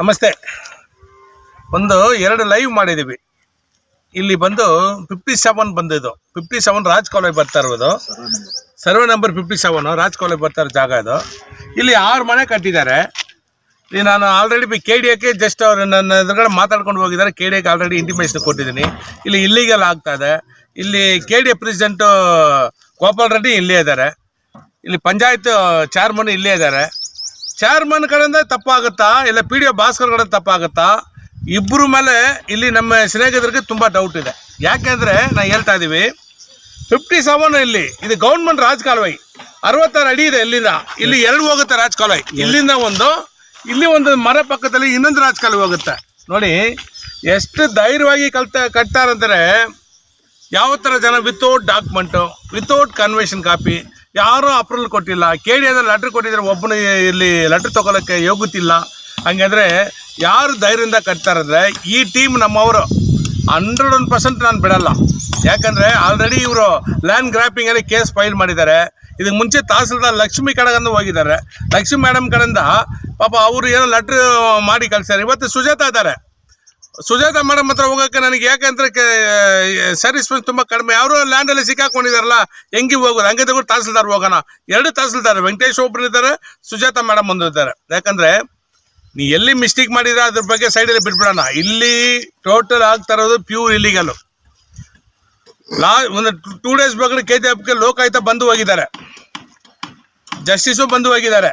ನಮಸ್ತೆ. ಒಂದು ಎರಡು ಲೈವ್ ಮಾಡಿದ್ದೀವಿ ಇಲ್ಲಿ ಬಂದು ಫಿಫ್ಟಿ ಸೆವೆನ್ ಬಂದಿದ್ದು. ಫಿಫ್ಟಿ ಸೆವೆನ್ ರಾಜ್ ಕಾಲೇಜ್ ಬರ್ತಾ ಇರೋದು. ಸರ್ವೆ ನಂಬರ್ ಫಿಫ್ಟಿ ಸೆವೆನು ರಾಜ್ ಕಾಲೇಜ್ ಬರ್ತಾ ಇರೋ ಜಾಗ ಇದು. ಇಲ್ಲಿ ಆರು ಮನೆ ಕಟ್ಟಿದ್ದಾರೆ. ಇಲ್ಲಿ ನಾನು ಆಲ್ರೆಡಿ ಬಿ ಕೆ ಡಿ ಎಕ್ಕೆ ಜಸ್ಟ್ ಅವರು ನನ್ನ ಎದುರುಗಡೆ ಮಾತಾಡ್ಕೊಂಡು ಹೋಗಿದ್ದಾರೆ. ಕೆ ಡಿ ಎಕ್ಕೆ ಆಲ್ರೆಡಿ ಇಂಟಿಮೇಷನ್ ಕೊಟ್ಟಿದ್ದೀನಿ. ಇಲ್ಲಿ ಇಲ್ಲಿಗೆಲ್ಲ ಆಗ್ತಾ ಇದೆ. ಇಲ್ಲಿ K D A president Gopal Reddy ಇಲ್ಲೇ ಇದ್ದಾರೆ. ಇಲ್ಲಿ ಪಂಚಾಯತ್ ಚೇರ್ಮನ್ ಇಲ್ಲೇ ಇದ್ದಾರೆ. ಚೇರ್ಮನ್ ಕಡೆಯಿಂದ ತಪ್ಪಾಗುತ್ತಾ? ಇಲ್ಲ ಪಿ ಡಿ ಒ ಭಾಸ್ಕರ್ ಕಡೆ ತಪ್ಪಾಗುತ್ತಾ? ಇಬ್ಬರು ಮೇಲೆ ಇಲ್ಲಿ ನಮ್ಮ ಸ್ನೇಹಿತರಿಗೆ ತುಂಬ ಡೌಟ್ ಇದೆ. ಯಾಕೆಂದರೆ ನಾ ಹೇಳ್ತಾ ಇದ್ದೀವಿ ಫಿಫ್ಟಿ ಸೆವೆನ್ ಇಲ್ಲಿ ಇದು ಗೌರ್ಮೆಂಟ್ ರಾಜಕಾಲುವೈ. ಅರವತ್ತಾರು ಅಡಿ ಇದೆ ಇಲ್ಲಿಂದ. ಇಲ್ಲಿ ಎರಡು ಹೋಗುತ್ತೆ ರಾಜಕಾಲುವೈ. ಇಲ್ಲಿಂದ ಒಂದು ಇಲ್ಲಿ ಒಂದು ಮರ ಪಕ್ಕದಲ್ಲಿ ಇನ್ನೊಂದು ರಾಜಕಾಲುವೆ ಹೋಗುತ್ತೆ. ನೋಡಿ ಎಷ್ಟು ಧೈರ್ಯವಾಗಿ ಕಲ್ತ ಕಟ್ತಾರಂದರೆ ಯಾವ ಥರ ಜನ without document without convention copy ಯಾರೂ ಅಪ್ರೂವಲ್ ಕೊಟ್ಟಿಲ್ಲ. ಕೆ ಡಿ ಅದಲ್ಲಿ ಲೆಟ್ರ್ ಕೊಟ್ಟಿದ್ರೆ ಒಬ್ಬನು ಇಲ್ಲಿ ಲೆಟ್ರ್ ತೊಗೊಳಕ್ಕೆ ಯೋಗುತ್ತಿಲ್ಲ ಹಂಗಂದ್ರೆ ಯಾರು ಧೈರ್ಯದಿಂದ ಕಟ್ತಾರಂದ್ರೆ ಈ ಟೀಮ್ ನಮ್ಮವರು ಹಂಡ್ರೆಡ್ ಒನ್ ಪರ್ಸೆಂಟ್ ನಾನು ಬಿಡಲ್ಲ. ಯಾಕಂದರೆ ಆಲ್ರೆಡಿ ಇವರು ಲ್ಯಾಂಡ್ ಗ್ರಾಪಿಂಗಲ್ಲಿ ಕೇಸ್ ಫೈಲ್ ಮಾಡಿದ್ದಾರೆ. ಇದಕ್ಕೆ ಮುಂಚೆ ತಹಸೀಲ್ದಾರ್ ಲಕ್ಷ್ಮಿ ಕಡೆಗಂದ ಹೋಗಿದ್ದಾರೆ. ಲಕ್ಷ್ಮಿ ಮೇಡಮ್ ಕಡೆಯಿಂದ ಪಾಪ ಅವರು ಏನೋ ಲೆಟ್ರ್ ಮಾಡಿ ಕಳಿಸ್ತಾರೆ ಇವತ್ತು ಸುಜಾತ ಇದ್ದಾರೆ. ಸುಜಾತ ಮೇಡಮ್ ಹತ್ರ ಹೋಗೋಕೆ ನನಗೆ ಯಾಕಂದ್ರೆ ಸರ್ವಿಸ್ ತುಂಬ ಕಡಿಮೆ. ಅವರು ಲ್ಯಾಂಡಲ್ಲಿ ಸಿಕ್ಕಾಕೊಂಡಿದಾರಲ್ಲ, ಹೆಂಗೆ ಹೋಗೋದು? ಹಂಗೆ ತಗೊಂಡು ತಹಸೀಲ್ದಾರ್ ಹೋಗೋಣ. ಎರಡು ತಹಸೀಲ್ದಾರ್, ವೆಂಕಟೇಶ್ ಒಬ್ರು ಇದ್ದಾರೆ, ಸುಜಾತ ಮೇಡಮ್ ಒಂದು ಇದ್ದಾರೆ. ಯಾಕಂದ್ರೆ ನೀ ಎಲ್ಲಿ ಮಿಸ್ಟೇಕ್ ಮಾಡಿದ್ರೆ ಅದ್ರ ಬಗ್ಗೆ ಸೈಡಲ್ಲಿ ಬಿಟ್ಬಿಡೋಣ. ಇಲ್ಲಿ ಟೋಟಲ್ ಆಗ್ತಾ ಇರೋದು ಪ್ಯೂರ್ ಇಲ್ಲಿಗಲು ಲಾ, ಒಂದು ಟೂ ಡೇಸ್ ಬಗ್ಗೆ ಕೆ ಜಿ ಎಫ್ಗೆ ಲೋಕಾಯುಕ್ತ ಬಂದು ಹೋಗಿದ್ದಾರೆ. ಜಸ್ಟಿಸು ಬಂದು ಹೋಗಿದ್ದಾರೆ.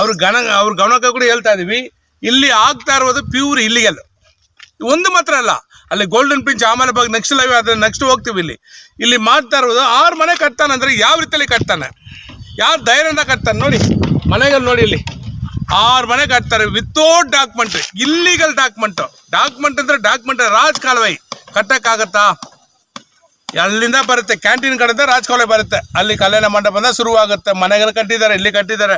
ಅವ್ರ ಗಣ, ಅವ್ರ ಗಮನಕ್ಕೆ ಕೂಡ ಹೇಳ್ತಾ ಇದೀವಿ. ಇಲ್ಲಿ ಆಗ್ತಾ ಇರೋದು ಪ್ಯೂರ್ ಇಲ್ಲಿಗಲ್ ಒಂದು ಮಾತ್ರ ಅಲ್ಲ, ಅಲ್ಲಿ ಗೋಲ್ಡನ್ ಪಿಂಚ್ ಆಮೇಲೆ ಬಗ್ಗೆ ನೆಕ್ಸ್ಟ್ ಲೈವ್ ಆದರೆ ನೆಕ್ಸ್ಟ್ ಹೋಗ್ತೀವಿ ಇಲ್ಲಿ. ಇಲ್ಲಿ ಮಾಡ್ತಾ ಇರೋದು ಆರು ಮನೆ ಕಟ್ತಾನೆ ಅಂದ್ರೆ ಯಾವ ರೀತಿಯಲ್ಲಿ ಕಟ್ತಾನೆ? ಯಾರು ಧೈರ್ಯದಿಂದ ಕಟ್ತಾನೆ ನೋಡಿ, ಮನೆಗಳು ನೋಡಿ ಇಲ್ಲಿ. ಆರು ಮನೆ ಕಟ್ತಾರೆ without document illegal document document ಅಂದ್ರೆ ಡಾಕ್ಯುಮೆಂಟ್ ರಾಜ್ ಕಾಲುವೈ ಕಟ್ಟಕ್ಕಾಗತ್ತಾ? ಅಲ್ಲಿಂದ ಬರುತ್ತೆ? ಕ್ಯಾಂಟೀನ್ ಕಡೆಯಿಂದ ರಾಜ್ ಕಾಲುವೆ ಬರುತ್ತೆ. ಅಲ್ಲಿ ಕಲ್ಯಾಣ ಮಂಟಪದಿಂದ ಶುರುವಾಗುತ್ತೆ. ಮನೆಗಳು ಕಟ್ಟಿದ್ದಾರೆ, ಇಲ್ಲಿ ಕಟ್ಟಿದ್ದಾರೆ.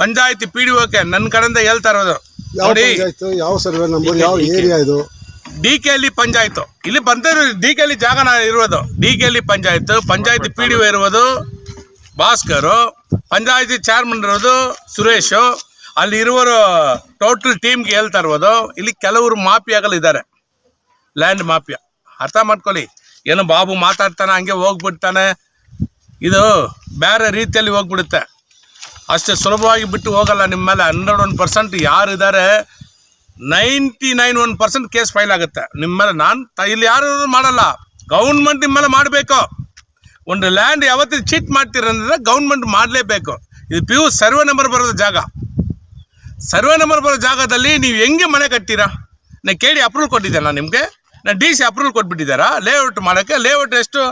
ಪಂಚಾಯತಿ ಪಿ ಡಿ ಓಕೆ ನನ್ನ ಕಡೆಯಿಂದ ಹೇಳ್ತಾ ಇರೋದು. ಯಾವ ನೋಡಿ. ಪಂಚಾಯತ್? ಯಾವ ಸರ್ವೆ? ನಂಬರ್ ಯಾವ ಏರಿಯಾ ಇದು? ಡಿ ಕೆ ಅಲ್ಲಿ ಪಂಚಾಯತ್. ಇಲ್ಲಿ ಬಂದಿರೋ ಡಿ ಕೆ ಅಲ್ಲಿ ಜಾಗ ನಾ ಇರೋದು. ಡಿ ಕೆ ಅಲ್ಲಿ ಪಂಚಾಯತ್ ಪಂಚಾಯತಿ ಪಿ ಡಿ ಒ ಇರುವುದು ಭಾಸ್ಕರು ಪಂಚಾಯತಿ ಚೇರ್ಮನ್ ಇರೋದು ಸುರೇಶು. ಅಲ್ಲಿ ಇರುವರು ಟೋಟಲ್ ಟೀಮ್ಗೆ ಹೇಳ್ತಾ ಇರ್ಬೋದು ಇಲ್ಲಿ ಕೆಲವರು ಮಾಫಿಯಾಗಳಿದ್ದಾರೆ ಲ್ಯಾಂಡ್ ಮಾಫಿಯಾ. ಅರ್ಥ ಮಾಡ್ಕೊಳ್ಳಿ. ಏನು ಬಾಬು ಮಾತಾಡ್ತಾನೆ ಹಂಗೆ ಹೋಗ್ಬಿಡ್ತಾನೆ. ಇದು ಬೇರೆ ರೀತಿಯಲ್ಲಿ ಹೋಗ್ಬಿಡುತ್ತೆ. ಅಷ್ಟೇ ಸುಲಭವಾಗಿ ಬಿಟ್ಟು ಹೋಗಲ್ಲ ನಿಮ್ಮ ಮೇಲೆ ಹಂಡ್ರೆಡ್ ಒನ್ ಪರ್ಸೆಂಟ್ ಯಾರಿದ್ದಾರೆ ninety nine one percent case file ಆಗುತ್ತೆ. ನಿಮ್ಮ ಮೇಲೆ ನಾನು ಇಲ್ಲಿ ಯಾರು ಮಾಡಲ್ಲ. ಗೌರ್ಮೆಂಟ್ ನಿಮ್ಮ ಮೇಲೆ ಮಾಡಬೇಕು. ಒಂದು ಲ್ಯಾಂಡ್ ಯಾವತ್ತೂ ಚೀಟ್ ಮಾಡ್ತೀರಂದ್ರೆ ಗೌರ್ಮೆಂಟ್ ಮಾಡಲೇಬೇಕು. ಇದು ಪಿ ಯು ಸರ್ವೆ ನಂಬರ್ ಬರೋದು ಜಾಗ. ಸರ್ವೆ ನಂಬರ್ ಬರೋ ಜಾಗದಲ್ಲಿ ನೀವು ಹೆಂಗೆ ಮನೆ ಕಟ್ತೀರಾ? ನಾನು ಕೇಳಿ ಅಪ್ರೂವಲ್ ಕೊಟ್ಟಿದ್ದೆ ನಾನು ನಿಮಗೆ. ನಾನು ಡಿ ಸಿ ಅಪ್ರೂವಲ್ ಕೊಟ್ಬಿಟ್ಟಿದ್ದಾರಾ? ಲೇಔಟ್ ಮಾಡೋಕ್ಕೆ ಲೇಔಟ್ ಎಷ್ಟು?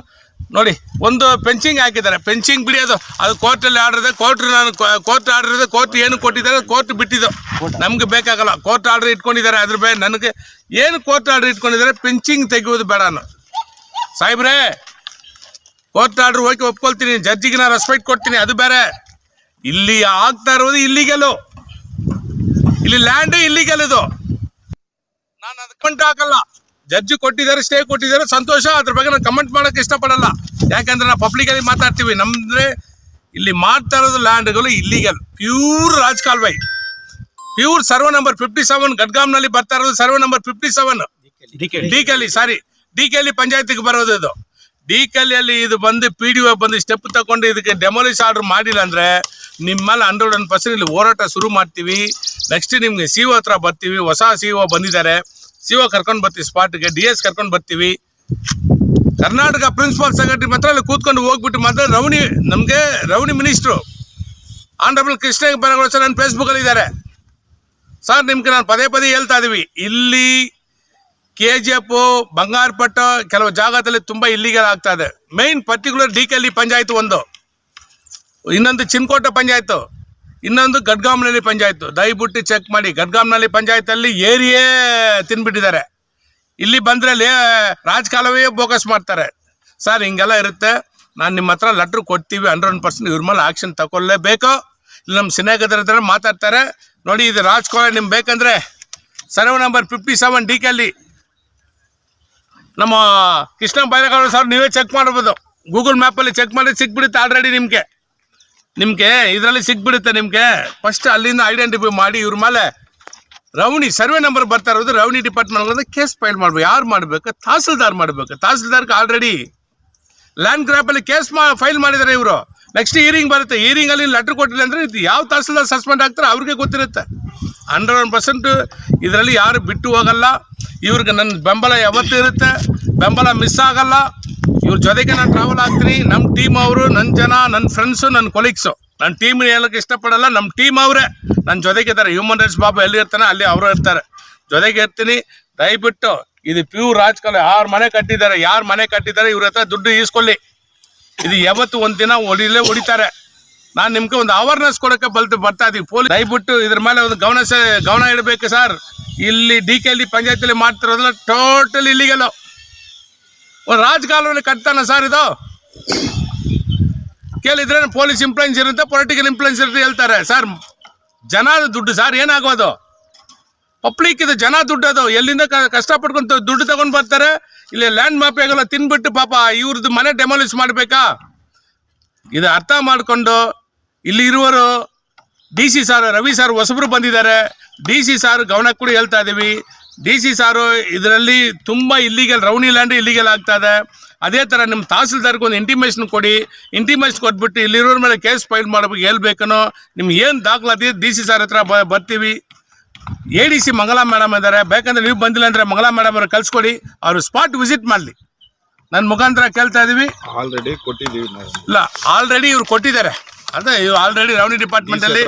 ನೋಡಿ, ಒಂದು ಪೆನ್ಸಿಂಗ್ ಹಾಕಿದ್ದಾರೆ. ಪೆನ್ಸಿಂಗ್ ಬಿಡಿಯೋದು ಅದು. ಕೋರ್ಟಲ್ಲಿ ಆರ್ಡರ್ ಇದೆ ಕೋರ್ಟ್ ನಾನು ಕೋರ್ಟ್ ಆರ್ಡರ್ ಇದೆ ಕೋರ್ಟ್ ಏನು ಕೊಟ್ಟಿದ್ದಾರೆ ಕೋರ್ಟ್ ಬಿಟ್ಟಿದ್ದು. ನಮ್ಗೆ ಬೇಕಾಗಲ್ಲ. ಕೋರ್ಟ್ ಆರ್ಡರ್ ಇಟ್ಕೊಂಡಿದ್ದಾರೆ. ಅದ್ರ ಬೇ ನನಗೆ ಏನು ಕೋರ್ಟ್ ಆರ್ಡರ್ ಇಟ್ಕೊಂಡಿದ್ದಾರೆ ಪೆನ್ಸಿಂಗ್ ತೆಗೆಯೋದು ಬೇಡ ನಾನು. ಸಾಹೇಬ್ರೇ ಕೋರ್ಟ್ ಆರ್ಡರ್ ಹೋಗಿ ಒಪ್ಕೊಳ್ತೀನಿ. ಜಡ್ಜಿಗೆ ನಾನು ರೆಸ್ಪೆಕ್ಟ್ ಕೊಡ್ತೀನಿ. ಅದು ಬೇರೆ. ಇಲ್ಲಿ ಆಗ್ತಾ ಇರೋದು ಇಲ್ಲಿಗೆಲ್ಲು ಇಲ್ಲಿ ಲ್ಯಾಂಡ್ ಇಲ್ಲಿಗೆಲ್ಲದು ನಾನು ಅದು ಹಾಕಲ್ಲ. ಜಡ್ಜಿ ಕೊಟ್ಟಿದ್ದಾರೆ ಸ್ಟೇ ಕೊಟ್ಟಿದ್ದಾರೆ ಸಂತೋಷ. ಅದ್ರ ಬಗ್ಗೆ ನಾನು ಕಮೆಂಟ್ ಮಾಡೋಕೆ ಇಷ್ಟಪಡಲ್ಲ. ಯಾಕಂದ್ರೆ ನಾವು ಪಬ್ಲಿಕಲ್ಲಿ ಮಾತಾಡ್ತೀವಿ. ನಮ್ದ್ರೆ ಇಲ್ಲಿ ಮಾಡ್ತಾ ಇರೋದು ಲ್ಯಾಂಡ್ಗಳು ಇಲ್ಲಿಗಲ್ ಪ್ಯೂರ್ ರಾಜ್ ಕಾಲ್ವೈ pure survey number fifty seven ಗಡ್ಗಾಮ್ನಲ್ಲಿ ಬರ್ತಾ ಇರೋದು survey number fifty seven D ಕೆಲಿ ಸಾರಿ ಡಿ ಕೆಲಿ ಪಂಚಾಯತಿಗೆ ಬರೋದು ಇದು. ಡಿ ಕೆಲಿಯಲ್ಲಿ ಇದು ಬಂದು ಪಿ ಡಿ ಒ ಬಂದು ಸ್ಟೆಪ್ ತಗೊಂಡು ಇದಕ್ಕೆ ಡೆಮೊಲಿಷ್ ಆರ್ಡರ್ ಮಾಡಿಲ್ಲ ಅಂದ್ರೆ ನಿಮ್ಮಲ್ಲಿ ಮೇಲೆ ಹಂಡ್ರೆಡ್ ಒನ್ ಪರ್ಸೆಂಟ್ ಇಲ್ಲಿ ಹೋರಾಟ ಶುರು ಮಾಡ್ತೀವಿ. ನೆಕ್ಸ್ಟ್ ನಿಮ್ಗೆ ಸಿ ಒ ಹತ್ರ ಬರ್ತೀವಿ. ಹೊಸ ಸಿ ಒ ಬಂದಿದ್ದಾರೆ. ಸಿ ಒ ಕರ್ಕೊಂಡು ಬರ್ತೀವಿ ಸ್ಪಾಟ್ಗೆ, ಡಿ ಎಸ್ ಕರ್ಕೊಂಡು ಬರ್ತೀವಿ. ಕರ್ನಾಟಕ ಪ್ರಿನ್ಸಿಪಾಲ್ ಸೆಕ್ರೆಟರಿ ಮಾತ್ರ ಅಲ್ಲಿ ಕೂತ್ಕೊಂಡು ಹೋಗ್ಬಿಟ್ಟು ಮಾತ್ರ ರವಣಿ ನಮಗೆ ರವಣಿ ಮಿನಿಸ್ಟ್ರು, ಆನರಬಲ್ ಕೃಷ್ಣ ಬರಗಳು ಸರ್ ನನ್ನ ಫೇಸ್ಬುಕ್ಕಲ್ಲಿ ಇದ್ದಾರೆ. ಸರ್, ನಿಮ್ಗೆ ನಾನು ಪದೇ ಪದೇ ಹೇಳ್ತಾ ಇದ್ದೀವಿ ಇಲ್ಲಿ ಕೆ ಜಿ ಎಫ್, ಬಂಗಾರಪಟ್ಟ ಕೆಲವು ಜಾಗದಲ್ಲಿ ತುಂಬಾ ಇಲ್ಲಿಗೆಲ್ಲ ಆಗ್ತಾ ಇದೆ. Main particular D K panchayat ಒಂದು. ಇನ್ನೊಂದು ಚಿನ್ಕೋಟ ಪಂಚಾಯತ್ ಇನ್ನೊಂದು ಗಡ್ಗಾಮ್ನಲ್ಲಿ ಪಂಚಾಯತ್. ದಯವಿಟ್ಟು ಚೆಕ್ ಮಾಡಿ. ಗಡ್ಗಾಮ್ನಲ್ಲಿ ಪಂಚಾಯತಲ್ಲಿ ಏರಿಯೇ ತಿನ್ಬಿಟ್ಟಿದ್ದಾರೆ. ಇಲ್ಲಿ ಬಂದ್ರೆ ಲೇ ರಾಜಕಾಲವೇ ಫೋಕಸ್ ಮಾಡ್ತಾರೆ. ಸರ್, ಹಿಂಗೆಲ್ಲ ಇರುತ್ತೆ. ನಾನು ನಿಮ್ಮ ಹತ್ರ ಲೆಟ್ರ್ ಕೊಡ್ತೀವಿ ಹಂಡ್ರೆಡ್ ಪರ್ಸೆಂಟ್ ಇವ್ರ ಮೇಲೆ ಆಕ್ಷನ್ ತಗೊಳ್ಳೇಬೇಕು. ಇಲ್ಲಿ ನಮ್ಮ ಸಿನೇಗದ್ರ ಹತ್ರ ಮಾತಾಡ್ತಾರೆ. ನೋಡಿ, ಇದು ರಾಜ್ಕುಮಾರ್ ನಿಮ್ಗೆ ಬೇಕಂದ್ರೆ survey number fifty seven D ಕೆಲ್ಲಿ ನಮ್ಮ ಕೃಷ್ಣ ಬೈರೇಗೌಡ ಸರ್, ನೀವೇ ಚೆಕ್ ಮಾಡ್ಬೋದು. ಗೂಗಲ್ ಮ್ಯಾಪಲ್ಲಿ ಚೆಕ್ ಮಾಡಿ ಸಿಕ್ಬಿಡುತ್ತೆ ಆಲ್ರೆಡಿ ನಿಮಗೆ. ನಿಮಗೆ ಇದರಲ್ಲಿ ಸಿಕ್ಬಿಡುತ್ತೆ ನಿಮಗೆ. ಫಸ್ಟ್ ಅಲ್ಲಿಂದ ಐಡೆಂಟಿಫೈ ಮಾಡಿ ಇವ್ರ ಮೇಲೆ. ರವಣಿ ಸರ್ವೆ ನಂಬರ್ ಬರ್ತಾ ಇರೋದು ರವಣಿ ಡಿಪಾರ್ಟ್ಮೆಂಟ್ ಕೇಸ್ ಫೈಲ್ ಮಾಡ್ಬೇಕು. ಯಾರು ಮಾಡಬೇಕು? ತಹಸೀಲ್ದಾರ್ ಮಾಡಬೇಕು. ತಹಸೀಲ್ದಾರ್ಗೆ ಆಲ್ರೆಡಿ ಲ್ಯಾಂಡ್ ಗ್ರಾಪಲ್ಲಿ ಕೇಸ್ ಮಾ ಫೈಲ್ ಮಾಡಿದ್ದಾರೆ ಇವರು. ನೆಕ್ಸ್ಟ್ ಹಿಯರಿಂಗ್ ಬರುತ್ತೆ. ಹಿಯರಿಂಗ್ ಅಲ್ಲಿ ಲೆಟರ್ ಕೊಟ್ಟಿಲ್ಲ ಅಂದರೆ ಇದು ಯಾವ ತಹಸೀಲ್ದಾರ್ ಸಸ್ಪೆಂಡ್ ಆಗ್ತಾರೆ ಅವ್ರಿಗೆ ಗೊತ್ತಿರುತ್ತೆ. ಹಂಡ್ರೆಡ್ ಒನ್ ಪರ್ಸೆಂಟ್ ಇದರಲ್ಲಿ ಯಾರು ಬಿಟ್ಟು ಹೋಗಲ್ಲ. ಇವ್ರಿಗೆ ನನ್ನ ಬೆಂಬಲ ಯಾವತ್ತೂ ಇರುತ್ತೆ. ಬೆಂಬಲ ಮಿಸ್ ಆಗಲ್ಲ. ಇವ್ರ ಜೊತೆಗೆ ನಾನು ಟ್ರಾವೆಲ್ ಆಗ್ತೀನಿ. ನಮ್ಮ ಟೀಮ್ ಅವರು ನನ್ನ ಜನ ನನ್ನ ಫ್ರೆಂಡ್ಸು ನನ್ನ ಕೊಲೀಗ್ಸು ನನ್ನ ಟೀಮ್ ಹೇಳೋಕ್ಕೆ ಇಷ್ಟಪಡಲ್ಲ ನಮ್ಮ ಟೀಮ್ ಅವರೇ. ನನ್ನ ಜೊತೆಗೆ ಇದ್ದಾರೆ ಹ್ಯೂಮನ್ ರೈಟ್ಸ್ ಬಾಬು ಎಲ್ಲಿ ಇರ್ತಾನೆ, ಅಲ್ಲಿ ಅವರು ಇರ್ತಾರೆ. ಜೊತೆಗೆ ಇರ್ತೀನಿ. ದಯವಿಟ್ಟು ಇದು ಪ್ಯೂರ್ ರಾಜಕಾಲ ಯಾರು ಮನೆ ಕಟ್ಟಿದ್ದಾರೆ, ಯಾರು ಮನೆ ಕಟ್ಟಿದ್ದಾರೆ, ಇವ್ರ ಹತ್ರ ದುಡ್ಡು ಈಸ್ಕೊಳ್ಳಿ. ಇದು ಯಾವತ್ತು ಒಂದು ದಿನ ಹೊಡಿಲೇ ಹೊಡಿತಾರೆ. ನಾನು ನಿಮ್ಗೆ ಒಂದು ಅವೇರ್ನೆಸ್ ಕೊಡೋಕೆ ಬಲ್ತು ಬರ್ತಾ ಇದೀವಿ ಪೊಲೀಸ್ ದಯವಿಟ್ಟು ಇದ್ರ ಮೇಲೆ ಒಂದು ಗಮನ ಗಮನ ಇಡಬೇಕು ಸರ್ ಇಲ್ಲಿ ಡಿ ಕೆ ಅಲ್ಲಿ ಪಂಚಾಯತಿಲಿ ಮಾಡ್ತಿರೋದಲ್ಲ ಟೋಟಲ್ ಇಲ್ಲಿಗೆಲ್ಲ ಒಂದು ರಾಜಕಾಲುವಲ್ಲಿ ಕಟ್ತಾನೆ ಸರ್ ಇದು? ಕೇಳಿದ್ರೆ ಪೊಲೀಸ್ ಇಂಪ್ಲೂಯೆನ್ಸ್ ಇರುತ್ತೆ ಪೊಲಿಟಿಕಲ್ ಇಂಪ್ಲೂಯೆನ್ಸ್ ಇರುತ್ತೆ ಹೇಳ್ತಾರೆ. ಸರ್ ಜನ ದುಡ್ಡು ಸರ್, ಏನಾಗೋದು? ಪಬ್ಲಿಕ್ ಇದು ಜನ ದುಡ್ಡು ಅದು. ಎಲ್ಲಿಂದ ಕಷ್ಟಪಟ್ಕೊಂಡು ದುಡ್ಡು ತಗೊಂಡು ಬರ್ತಾರೆ? ಇಲ್ಲಿ ಲ್ಯಾಂಡ್ ಮಾಫಿಯಾಗೆಲ್ಲ ತಿನ್ಬಿಟ್ಟು ಪಾಪ ಇವ್ರದ್ದು ಮನೆ ಡೆಮಾಲಿಷ್ ಮಾಡಬೇಕಾ? ಇದು ಅರ್ಥ ಮಾಡಿಕೊಂಡು ಇಲ್ಲಿ ಇರುವರು D C sir Ravi sir ಹೊಸಬ್ರು ಬಂದಿದ್ದಾರೆ. ಡಿ ಸಿ ಸಾರ್ ಗಮನ ಕೂಡ ಹೇಳ್ತಾ ಇದ್ದೀವಿ ಡಿ ಸಿ ಸಾರು ಇದರಲ್ಲಿ ತುಂಬ ಇಲ್ಲಿಗಲ್ ರೌನಿ ಲ್ಯಾಂಡ್ ಇಲ್ಲಿಗಲ್ ಆಗ್ತಾ ಇದೆ. ಅದೇ ಥರ ನಿಮ್ಮ ತಹಸೀಲ್ದಾರ್ಗೆ ಒಂದು ಇಂಟಿಮೇಷನ್ ಕೊಡಿ. ಇಂಟಿಮೇಷನ್ ಕೊಟ್ಬಿಟ್ಟು ಇಲ್ಲಿರೋರ ಮೇಲೆ ಕೇಸ್ ಫೈಲ್ ಮಾಡ್ಬೇಕು ಹೇಳ್ಬೇಕನೋ ನಿಮ್ಗೆ ಏನು ದಾಖಲಾತಿ ಡಿ ಸಿ ಸಾರ್ ಹತ್ರ ಬ ಬರ್ತೀವಿ. A D C Mangala madam ಇದ್ದಾರೆ ಬೇಕಂದ್ರೆ ನೀವು ಬಂದಿಲ್ಲ ಅಂದರೆ ಮಂಗಲಾ ಮೇಡಮ್ ಅವ್ರಿಗೆ ಕಳಿಸ್ಕೊಡಿ. ಅವರು ಸ್ಪಾಟ್ ವಿಸಿಟ್ ಮಾಡಲಿ. ನನ್ನ ಮುಖಾಂತರ ಕೇಳ್ತಾ ಇದ್ದೀವಿ ಆಲ್ರೆಡಿ ಕೊಟ್ಟಿದ್ದೀವಿ ಇಲ್ಲ ಆಲ್ರೆಡಿ ಇವ್ರು ಕೊಟ್ಟಿದ್ದಾರೆ. ಅದೇ ಇವ್ರು ಆಲ್ರೆಡಿ ರೆವಿನ್ಯೂ ಡಿಪಾರ್ಟ್ಮೆಂಟಲ್ಲಿ